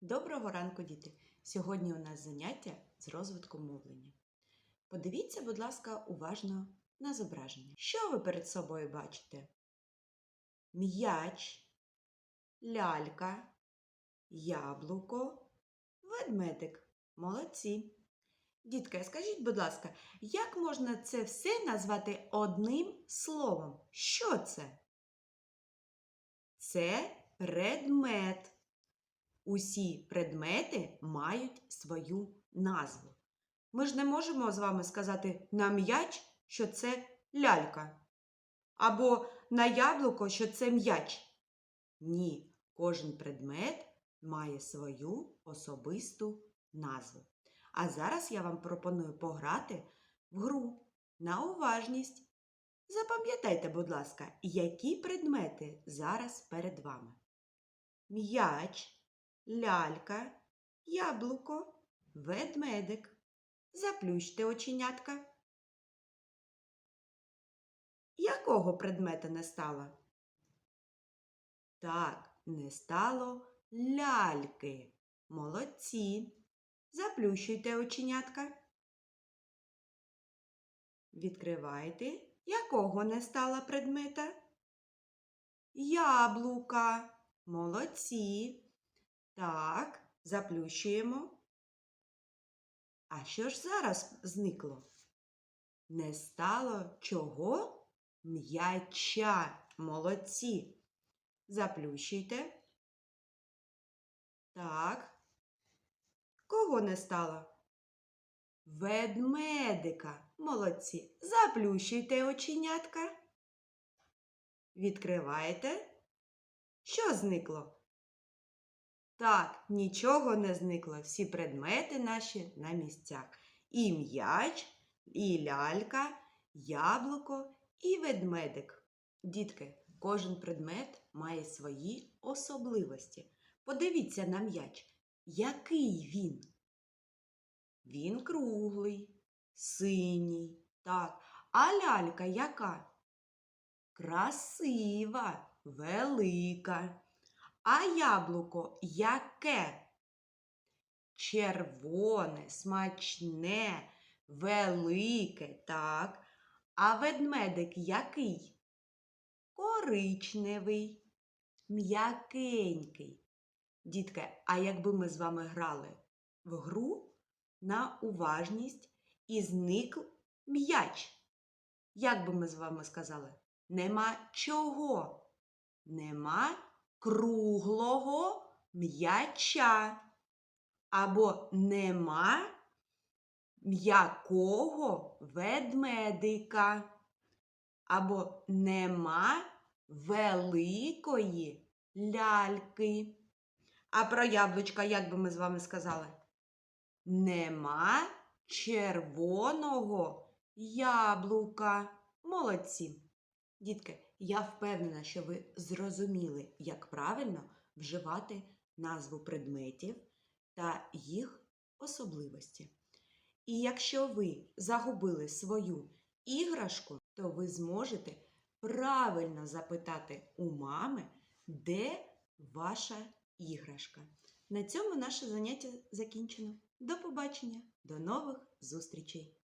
Доброго ранку, діти! Сьогодні у нас заняття з розвитку мовлення. Подивіться, будь ласка, уважно на зображення. Що ви перед собою бачите? М'яч, лялька, яблуко, ведмедик. Молодці. Дітки, скажіть, будь ласка, як можна це все назвати одним словом? Що це? Це предмет. Усі предмети мають свою назву. Ми ж не можемо з вами сказати на м'яч, що це лялька, або на яблуко, що це м'яч. Ні, кожен предмет має свою особисту назву. А зараз я вам пропоную пограти в гру на уважність. Запам'ятайте, будь ласка, які предмети зараз перед вами. М'яч лялька, яблуко, ведмедик. Заплющте оченятка. Якого предмета не стало? Так, не стало ляльки. Молодці. Заплющуйте оченятка. Відкривайте. Якого не стало предмета? Яблука. Молодці. Так, заплющуємо. А що ж зараз зникло? Не стало чого? М'яча. Молодці. Заплющуйте. Так. Кого не стало? Ведмедика. Молодці. Заплющуйте оченятка. Відкриваєте. Що зникло? Так, нічого не зникло. Всі предмети наші на місцях. І м'яч, і лялька, яблуко, і ведмедик. Дітки, кожен предмет має свої особливості. Подивіться на м'яч. Який він? Він круглий, синій. Так. А лялька яка? Красива, велика. А яблуко яке? Червоне, смачне, велике, так. А ведмедик який? Коричневий, м'якенький. Дітки, а якби ми з вами грали в гру на уважність і зник м'яч? Як би ми з вами сказали? Нема чого? Нема круглого м'яча. Або нема м'якого ведмедика. Або нема великої ляльки. А про яблучка, як би ми з вами сказали? Нема червоного яблука. Молодці. Дітки, я впевнена, що ви зрозуміли, як правильно вживати назву предметів та їх особливості. І якщо ви загубили свою іграшку, то ви зможете правильно запитати у мами, де ваша іграшка. На цьому наше заняття закінчено. До побачення, до нових зустрічей!